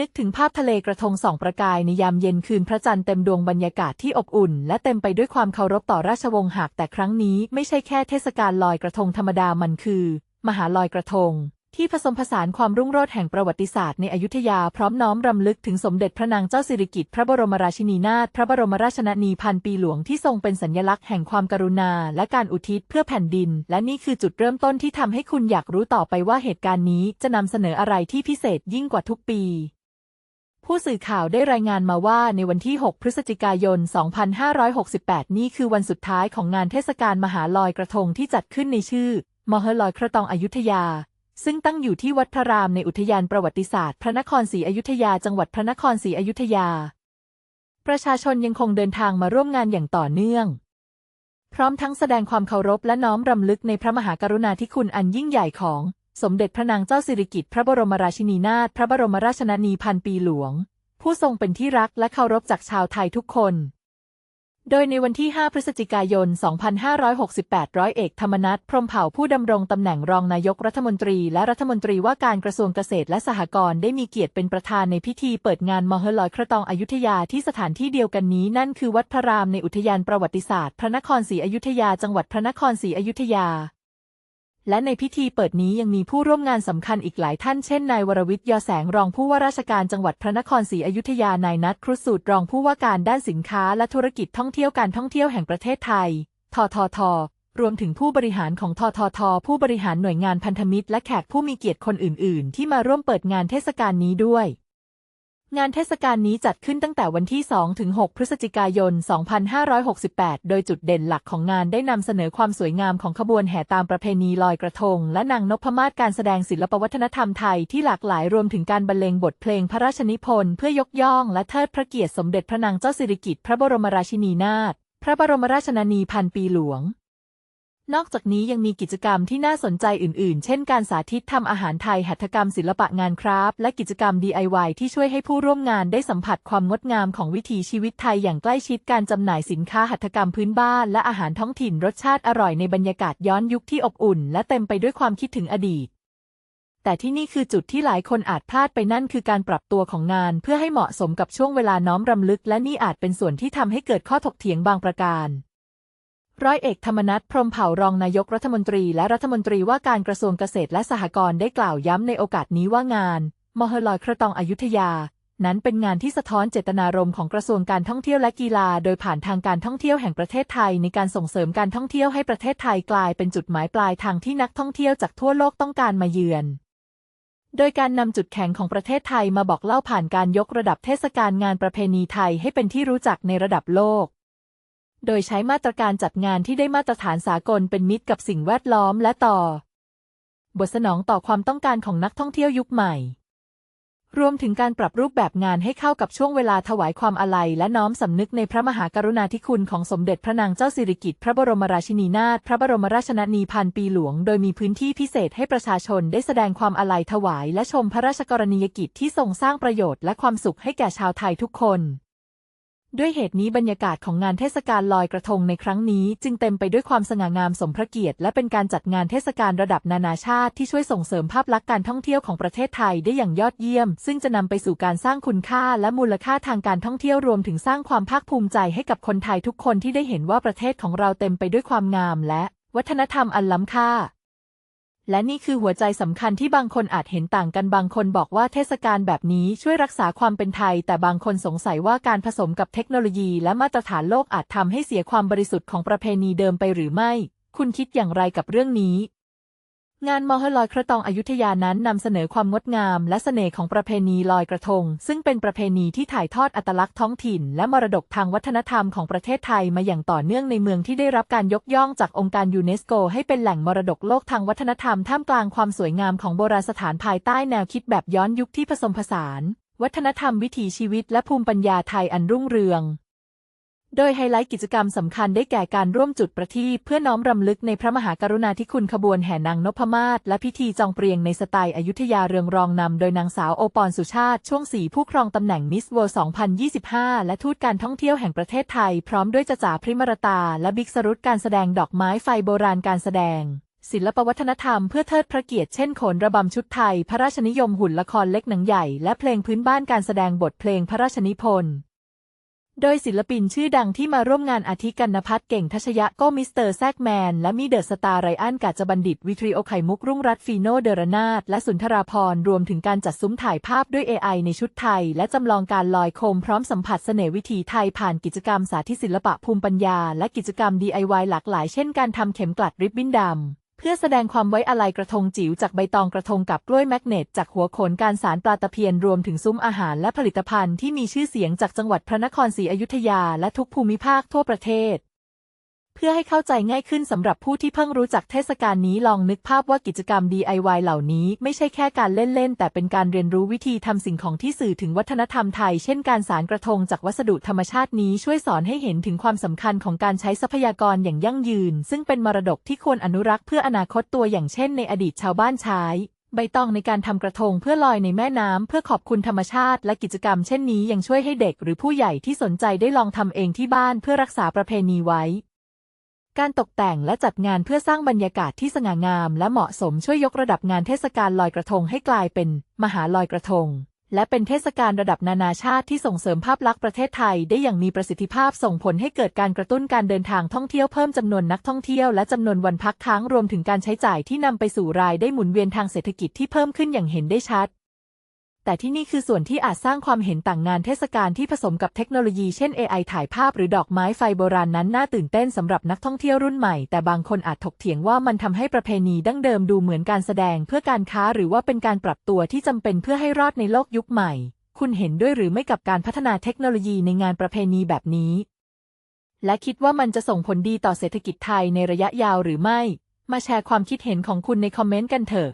นึกถึงภาพทะเลกระทงสองประกายในยามเย็นคืนพระจันทร์เต็มดวงบรรยากาศที่อบอุ่น และเต็มไปด้วยความเคารพต่อราชวงศ์หากแต่ครั้งนี้ไม่ใช่แค่เทศกาลลอยกระทงธรรมดามันคือ มหาลอยกระทง ที่ผสมผสานความรุ่งโรจน์แห่งประวัติศาสตร์ในอยุธยาพร้อมน้อมรำลึกถึงสมเด็จพระนางเจ้าสิริกิติ์พระบรมราชินีนาถพระบรมราชชนนีพันปีหลวงที่ทรงเป็นสัญลักษณ์แห่งความกรุณา และการอุทิศเพื่อแผ่นดิน และนี่คือจุดเริ่มต้นที่ทำให้คุณอยากรู้ต่อไปว่าเหตุการณ์นี้จะนำเสนออะไรที่พิเศษยิ่งกว่าทุกปี ผู้สื่อข่าวได้รายงานมาว่าในวันที่ 6 พฤศจิกายน 2568 นี่คือวันสุดท้ายของงานเทศกาลมหาลอยกระทงที่จัดขึ้นในชื่อ มหลอยกระตองอยุธยา ซึ่งตั้งอยู่ที่วัดพระรามในอุทยานประวัติศาสตร์พระนครศรีอยุธยาจังหวัดพระนครศรีอยุธยา ประชาชนยังคงเดินทางมาร่วมงานอย่างต่อเนื่อง พร้อมทั้งแสดงความเคารพและน้อมรำลึกในพระมหากรุณาธิคุณอันยิ่งใหญ่ของ สมเด็จพระนางเจ้าสิริกิติ์พระบรมราชินีนาถพระบรมราชชนนีพันปีหลวง ผู้ทรงเป็นที่รักและเคารพจากชาวไทยทุกคน โดยในวันที่ 5 พฤศจิกายน 2568 ร้อยเอกธรรมนัฐพรหมเผ่าผู้ดำรงตำแหน่งรองนายกรัฐมนตรีและรัฐมนตรีว่าการกระทรวงเกษตรและสหกรณ์ได้มีเกียรติเป็นประธานในพิธีเปิดงานมหลอยกระตองอยุธยาที่สถานที่เดียวกันนี้นั่นคือวัดพระรามในอุทยานประวัติศาสตร์ พระนครศรีอยุธยาจังหวัดพระนครศรีอยุธยา และในพิธีเปิดนี้ยังมีผู้ร่วมงานสำคัญอีกหลายท่านเช่นนายวรวิทย์ยอแสงรองผู้ว่าราชการจังหวัดพระนครศรีอยุธยานายนัทครุฑสูตรรองผู้ว่าการด้านสินค้าและธุรกิจท่องเที่ยวการท่องเที่ยวแห่งประเทศไทย ททท รวมถึงผู้บริหารของททท ผู้บริหารหน่วยงานพันธมิตร และแขกผู้มีเกียรติคนอื่น ๆ ที่มาร่วมเปิดงานเทศกาลนี้ด้วย งานเทศกาลนี้จัดขึ้นตั้งแต่วันที่ 2 ถึง 6 พฤศจิกายน 2568 โดยจุดเด่นหลักของงานได้นำเสนอความสวยงามของขบวนแห่ตามประเพณีลอยกระทง และนางนพมาศการแสดงศิลปวัฒนธรรมไทยที่หลากหลายรวมถึงการบรรเลงบทเพลงพระราชนิพนธ์เพื่อยกย่องและเทิดพระเกียรติสมเด็จพระนางเจ้าสิริกิติ์พระบรมราชินีนาถ พระบรมราชชนนีพันปีหลวง นอกจากนี้ยังมีกิจกรรมที่น่าสนใจอื่น ๆ เช่นการสาธิตทำอาหารไทยหัตถกรรมศิลปะงานคราฟต์และกิจกรรม DIY ที่ช่วยให้ผู้ร่วมงานได้สัมผัสความงดงามของวิถีชีวิตไทยอย่างใกล้ชิดการจำหน่ายสินค้าหัตถกรรมพื้นบ้าน และอาหารท้องถิ่นรสชาติอร่อยในบรรยากาศย้อนยุคที่อบอุ่น และเต็มไปด้วยความคิดถึงอดีต แต่ที่นี่คือจุดที่หลายคนอาจพลาดไปนั่นคือการปรับตัวของงาน เพื่อให้เหมาะสมกับช่วงเวลาน้อมรำลึก และนี่อาจเป็นส่วนที่ทำให้เกิดข้อถกเถียงบางประการ ร้อยเอกธรรมนัฐพรมเผ่ารองนายกรัฐมนตรีและรัฐมนตรีว่าการกระทรวงเกษตรและสหกรณ์ได้กล่าวย้ำในโอกาสนี้ว่างาน มหลอยกรตองอยุธยา นั้นเป็นงานที่สะท้อนเจตนารมณ์ของกระทรวงการท่องเที่ยวและกีฬา โดยผ่านทางการท่องเที่ยวแห่งประเทศไทย ในการส่งเสริมการท่องเที่ยวให้ประเทศไทยกลายเป็นจุดหมายปลายทางที่นักท่องเที่ยวจากทั่วโลกต้องการมาเยือนโดยการนำจุดแข็งของประเทศไทยมาบอกเล่าผ่านการยกระดับเทศกาลงานประเพณีไทยให้เป็นที่รู้จักในระดับโลก โดยใช้มาตรการจัดงานที่ได้มาตรฐานสากลเป็นมิตรกับสิ่งแวดล้อมและต่อ บทสนองต่อความต้องการของนักท่องเที่ยวยุคใหม่ รวมถึงการปรับรูปแบบงานให้เข้ากับช่วงเวลาถวายความอาลัยและน้อมสำนึกในพระมหากรุณาธิคุณของสมเด็จพระนางเจ้าสิริกิติ์พระบรมราชินีนาถพระบรมราชชนนีพันปีหลวง โดยมีพื้นที่พิเศษให้ประชาชนได้แสดงความอาลัยถวาย และชมพระราชกรณียกิจที่ทรงสร้างประโยชน์และความสุขให้แก่ชาวไทยทุกคน ด้วยเหตุนี้บรรยากาศของงานเทศกาลลอยกระทงในครั้งนี้ จึงเต็มไปด้วยความสง่างามสมพระเกียรติและเป็นการจัดงานเทศกาลระดับนานาชาติที่ช่วยส่งเสริมภาพลักษณ์การท่องเที่ยวของประเทศไทยได้อย่างยอดเยี่ยม ซึ่งจะนำไปสู่การสร้างคุณค่าและมูลค่าทางการท่องเที่ยวรวมถึงสร้างความภาคภูมิใจให้กับคนไทยทุกคนที่ได้เห็นว่าประเทศของเราเต็มไปด้วยความงามและ วัฒนธรรมอันล้ำค่า และนี่คือหัวใจสำคัญที่บางคนอาจเห็นต่างกันบางคนบอกว่าเทศกาลแบบนี้ช่วยรักษาความเป็นไทย แต่บางคนสงสัยว่าการผสมกับเทคโนโลยีและมาตรฐานโลกอาจทำให้เสียความบริสุทธิ์ของประเพณีเดิมไปหรือไม่ คุณคิดอย่างไรกับเรื่องนี้ งานมอหลอยกระตองอยุธยานั้นนำเสนอความงดงาม และเสน่ห์ของประเพณีลอยกระทง ซึ่งเป็นประเพณีที่ถ่ายทอดอัตลักษณ์ท้องถิ่น และมรดกทางวัฒนธรรมของประเทศไทยมาอย่างต่อเนื่องในเมืองที่ได้รับการยกย่องจากองค์การยูเนสโก ให้เป็นแหล่งมรดกโลกทางวัฒนธรรมท่ามกลางความสวยงามของโบราณสถานภายใต้แนวคิดแบบย้อนยุคที่ผสมผสาน วัฒนธรรมวิถีชีวิต และภูมิปัญญาไทยอันรุ่งเรือง โดยไฮไลท์กิจกรรมสำคัญได้แก่การร่วมจุดประทีปเพื่อน้อมรำลึกในพระมหากรุณาธิคุณขบวนแห่นางนพมาศและพิธีจองเปรียงในสไตล์อยุธยาเรืองรองนำโดยนางสาวโอปอนสุชาติ ช่วงสีผู้ครองตำแหน่งมิสเวิลด์2025 และทูตการท่องเที่ยวแห่งประเทศไทย พร้อมด้วยจ่าจ่าพริมรตา และบิ๊กสรุตการแสดงดอกไม้ไฟโบราณการแสดงศิลปวัฒนธรรมเพื่อเทิดพระเกียรติเช่นโขนระบำชุดไทย พระราชนิยมหุ่นละครเล็กหนังใหญ่ และเพลงพื้นบ้านการแสดงบทเพลงพระราชนิพนธ์ โดยศิลปินชื่อดังที่มาร่วมงานอาทิกันนพัฒน์เก่งทัชยะก็มิสเตอร์แซกแมน และมีเดอะสตาร์ไรอันกาจบัณฑิต วิทริโอไข่มุกรุ่งรัตฟีโนเดรนาถและสุนทราพรรวมถึงการจัดซุ้มถ่ายภาพด้วย AI ในชุดไทย และจำลองการลอยโคมพร้อมสัมผัสเสน่ห์วิถีไทยผ่านกิจกรรมสาธิตศิลปะภูมิปัญญา และกิจกรรม DIY หลากหลายเช่นการทำเข็มกลัดริบบิ้นดำ เพื่อแสดงความไว้อาลัยกระทงจิ๋วจากใบตองกระทงกับกล้วยแมกเนตจากหัวโขนการสารปลาตะเพียนรวมถึงซุ้มอาหารและผลิตภัณฑ์ที่มีชื่อเสียงจากจังหวัดพระนครศรีอยุธยาและทุกภูมิภาคทั่วประเทศ เพื่อให้เข้าใจง่ายขึ้นสำหรับผู้ที่เพิ่งรู้จักเทศกาลนี้ลองนึกภาพว่ากิจกรรม DIY เหล่านี้ไม่ใช่แค่การเล่นๆ แต่เป็นการเรียนรู้วิธีทำสิ่งของที่สื่อถึงวัฒนธรรมไทย เช่นการสารกระทงจากวัสดุธรรมชาตินี้ช่วยสอนให้เห็นถึงความสำคัญของการใช้ทรัพยากรอย่างยั่งยืน ซึ่งเป็นมรดกที่ควรอนุรักษ์เพื่ออนาคตตัวอย่างเช่นในอดีตชาวบ้านใช้ใบตองในการทำกระทงเพื่อลอยในแม่น้ำเพื่อขอบคุณธรรมชาติ และกิจกรรมเช่นนี้ยังช่วยให้เด็กหรือผู้ใหญ่ที่สนใจได้ลองทำเองที่บ้านเพื่อรักษาประเพณีไว้ การตกแต่งและจัดงานเพื่อสร้างบรรยากาศที่สง่างาม และเหมาะสมช่วยยกระดับงานเทศกาลลอยกระทงให้กลายเป็น มหาลอยกระทง และเป็นเทศกาลระดับนานาชาติที่ส่งเสริมภาพลักษณ์ประเทศไทยได้อย่างมีประสิทธิภาพส่งผลให้เกิดการกระตุ้นการเดินทางท่องเที่ยวเพิ่มจำนวนนักท่องเที่ยวและจำนวนวันพักค้างรวมถึงการใช้จ่ายที่นำไปสู่รายได้หมุนเวียนทางเศรษฐกิจที่เพิ่มขึ้นอย่างเห็นได้ชัด แต่ที่นี่คือส่วนที่อาจสร้างความเห็นต่างงานเทศกาลที่ผสมกับเทคโนโลยีเช่น AI ถ่ายภาพหรือดอกไม้ไฟโบราณนั้นน่าตื่นเต้นสำหรับนักท่องเที่ยวรุ่นใหม่ แต่บางคนอาจถกเถียงว่ามันทำให้ประเพณีดั้งเดิมดูเหมือนการแสดงเพื่อการค้าหรือว่าเป็นการปรับตัวที่จำเป็นเพื่อให้รอดในโลกยุคใหม่ คุณเห็นด้วยหรือไม่กับการพัฒนาเทคโนโลยีในงานประเพณีแบบนี้ และคิดว่ามันจะส่งผลดีต่อเศรษฐกิจไทยในระยะยาวหรือไม่ มาแชร์ความคิดเห็นของคุณในคอมเมนต์กันเถอะ